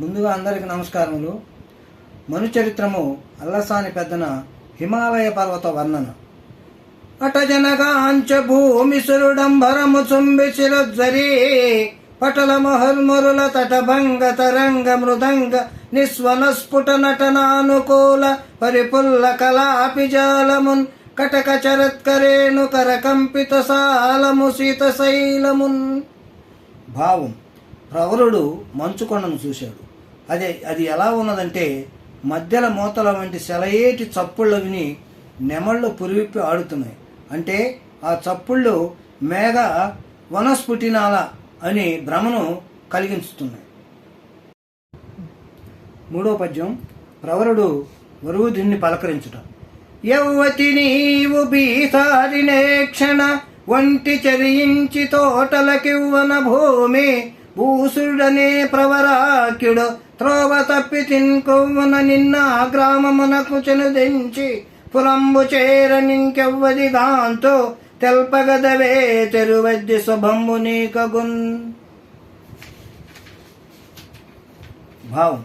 ముందుగా అందరికి నమస్కారములు. మను చరిత్రము అల్లసాని పెద్దన హిమాలయ పర్వత వర్ణన. అట సురుడంబరము చుంబి చిరజ్వరి పటల మహల్మరుల తటభంగ తరంగ మృదంగ నిస్వన స్ఫుట నటనానుకూల పరిపుల్ల కళాపి జాలమున్ కటక చరత్కరేణు కర కంపిత సాలము శీత శైలమున్ భావం ప్రవరుడు మంచుకొండను చూశాడు. అదే అది ఎలా ఉన్నదంటే మధ్యల మూతల వంటి సెలయేటి చప్పుళ్ళు విని నెమళ్ళు పురివిప్పి ఆడుతున్నాయి. అంటే ఆ చప్పుళ్ళు మేఘ వనస్ఫుటినాల అని భ్రమను కలిగించుతున్నాయి. మూడో పద్యం ప్రవరుడు దీన్ని పలకరించుట. యౌవతి నీవు బీసారినే క్షణ ఒంటి చరించి తోటలకివ్వన భూమి భూసుడనే ప్రవరాక్యుడు. త్రోవ తప్పి తిన్కొవ్వన నిన్న గ్రామమునకు చెనుదించి పులంబు చేరనింకెవ్వది దాంతో తెల్పగదవే తెరువద్ది శుభంబు నీకగున్. భావం.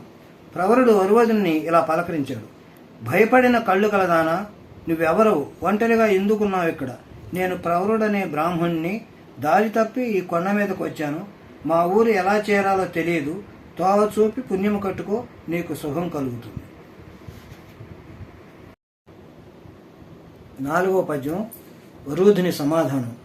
ప్రవరుడు వరువదుని ఇలా పలకరించాడు. భయపడిన కళ్ళు కలదానా? నువ్వెవరు? ఒంటరిగా ఎందుకున్నావు ఇక్కడ? నేను ప్రవరుడనే బ్రాహ్మణ్ణి. దారి తప్పి ఈ కొండ మీదకు వచ్చాను మా ఊరు ఎలా చేరాలో తెలియదు. తోవ చూపి పుణ్యము కట్టుకో నీకు సుఖం కలుగుతుంది. నాలుగో పద్యం వరుధుని సమాధానం.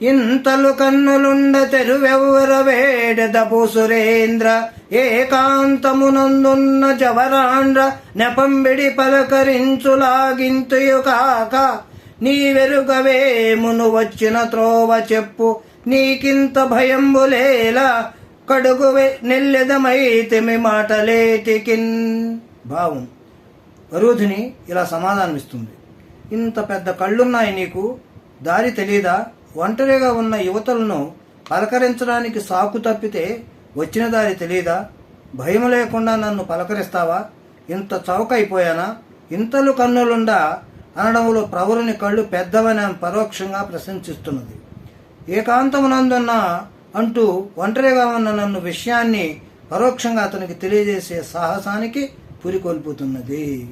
ఇంతలు కన్నులుండ తెరువెవ్వర వేడదపు సురేంద్ర ఏకాంతమునందున్న జవరాండ్ర నెపంబిడి పలకరించులాగింతుయు కాక నీ వెరుగవేమును వచ్చిన త్రోవ చెప్పు నీకింత భయంబులేలా కడుగు నెల్లెదమైతిమి మాటలేటికిన్. భావం. వరుధిని ఇలా సమాధానమిస్తుంది. ఇంత పెద్ద కళ్ళున్నాయి నీకు? దారి తెలీదా? ఒంటరిగా ఉన్న యువతలను పలకరించడానికి సాకు తప్పితే వచ్చిన దారి తెలీదా? భయం లేకుండా నన్ను పలకరిస్తావా? ఇంత చౌకైపోయానా? ఇంతలు కన్నులుండా అనడంలో ప్రవరుని కళ్ళు పెద్దవని ఆమె పరోక్షంగా ప్రశంసిస్తున్నది. ఏకాంతమునందున్న అంటూ ఒంటరిగా ఉన్న నన్ను విషయాన్ని పరోక్షంగా అతనికి తెలియజేసే సాహసానికి పురికొల్పుతున్నది.